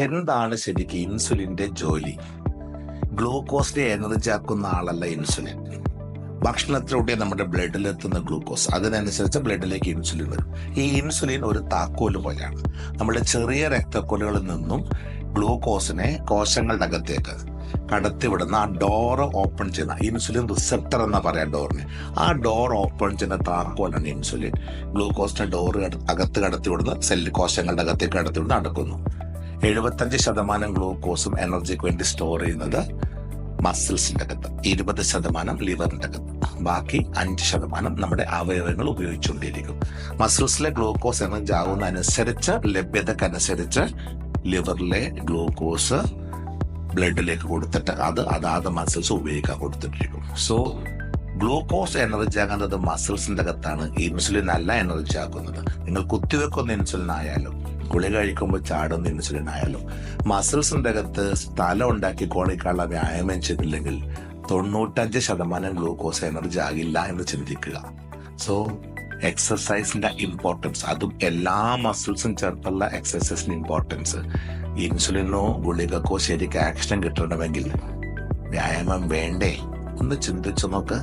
എന്താണ് ശരിക്കും ഇൻസുലിന്റെ ജോലി? ഗ്ലൂക്കോസിനെ എനർജി ആക്കുന്ന ആളല്ല ഇൻസുലിൻ. ഭക്ഷണത്തിലൂടെ നമ്മുടെ ബ്ലഡിലെത്തുന്ന ഗ്ലൂക്കോസ് അതിനനുസരിച്ച് ബ്ലഡിലേക്ക് ഇൻസുലിൻ വരും. ഈ ഇൻസുലിൻ ഒരു താക്കോൽ പോലെയാണ്. നമ്മുടെ ചെറിയ രക്തക്കൊലുകളിൽ നിന്നും ഗ്ലൂക്കോസിനെ കോശങ്ങളുടെ അകത്തേക്ക് കടത്തിവിടുന്ന ആ ഡോർ ഓപ്പൺ ചെയ്യുന്ന ഇൻസുലിൻ റിസെപ്റ്റർ എന്ന് പറയാം ഡോറിന്. ആ ഡോർ ഓപ്പൺ ചെയ്യുന്ന താക്കോലാണ് ഇൻസുലിൻ. ഗ്ലൂക്കോസിന്റെ ഡോറ് അകത്ത് കടത്തിവിടുന്ന സെല്ല് കോശങ്ങളുടെ അകത്തേക്ക് കടത്തിവിടുന്ന നടക്കുന്നു. എഴുപത്തഞ്ച് ശതമാനം ഗ്ലൂക്കോസും എനർജിക്ക് വേണ്ടി സ്റ്റോർ ചെയ്യുന്നത് മസിൽസിന്റെ അകത്ത്. ഇരുപത് ശതമാനം ലിവറിന്റെ അകത്ത്. ബാക്കി അഞ്ച് ശതമാനം നമ്മുടെ അവയവങ്ങൾ ഉപയോഗിച്ചുകൊണ്ടിരിക്കും. മസിൽസിലെ ഗ്ലൂക്കോസ് എനർജി ആകുന്നതനുസരിച്ച് ലഭ്യതക്കനുസരിച്ച് ലിവറിലെ ഗ്ലൂക്കോസ് ബ്ലഡിലേക്ക് കൊടുത്തിട്ട് അത് അതാത് മസിൽസ് ഉപയോഗിക്കാൻ കൊടുത്തിട്ടിരിക്കും. സോ ഗ്ലൂക്കോസ് എനർജി ആകുന്നത് മസിൽസിന്റെ അകത്താണ്. ഇൻസുലിൻ അല്ല എനർജി ആക്കുന്നത്. നിങ്ങൾ കുത്തിവെക്കുന്ന ഇൻസുലിൻ ആയാലും ഗുളിക കഴിക്കുമ്പോൾ ചാടുന്ന ഇൻസുലിൻ ആയാലും മസിൽസിന്റെ അകത്ത് സ്ഥലം ഉണ്ടാക്കി കോണിക്കാനുള്ള വ്യായാമം ചെയ്തില്ലെങ്കിൽ തൊണ്ണൂറ്റഞ്ച് ശതമാനം ഗ്ലൂക്കോസ് എനർജി ആകില്ല എന്ന് ചിന്തിക്കുക. സോ എക്സസൈസിന്റെ ഇമ്പോർട്ടൻസ് അതും എല്ലാ മസിൽസും ചേർത്തുള്ള എക്സസൈസിന്റെ ഇമ്പോർട്ടൻസ് ഇൻസുലിനോ ഗുളികക്കോ ശരിക്കും ആക്ഷൻ കിട്ടണമെങ്കിൽ വ്യായാമം വേണ്ടേ? ഒന്ന് ചിന്തിച്ചു നോക്ക്.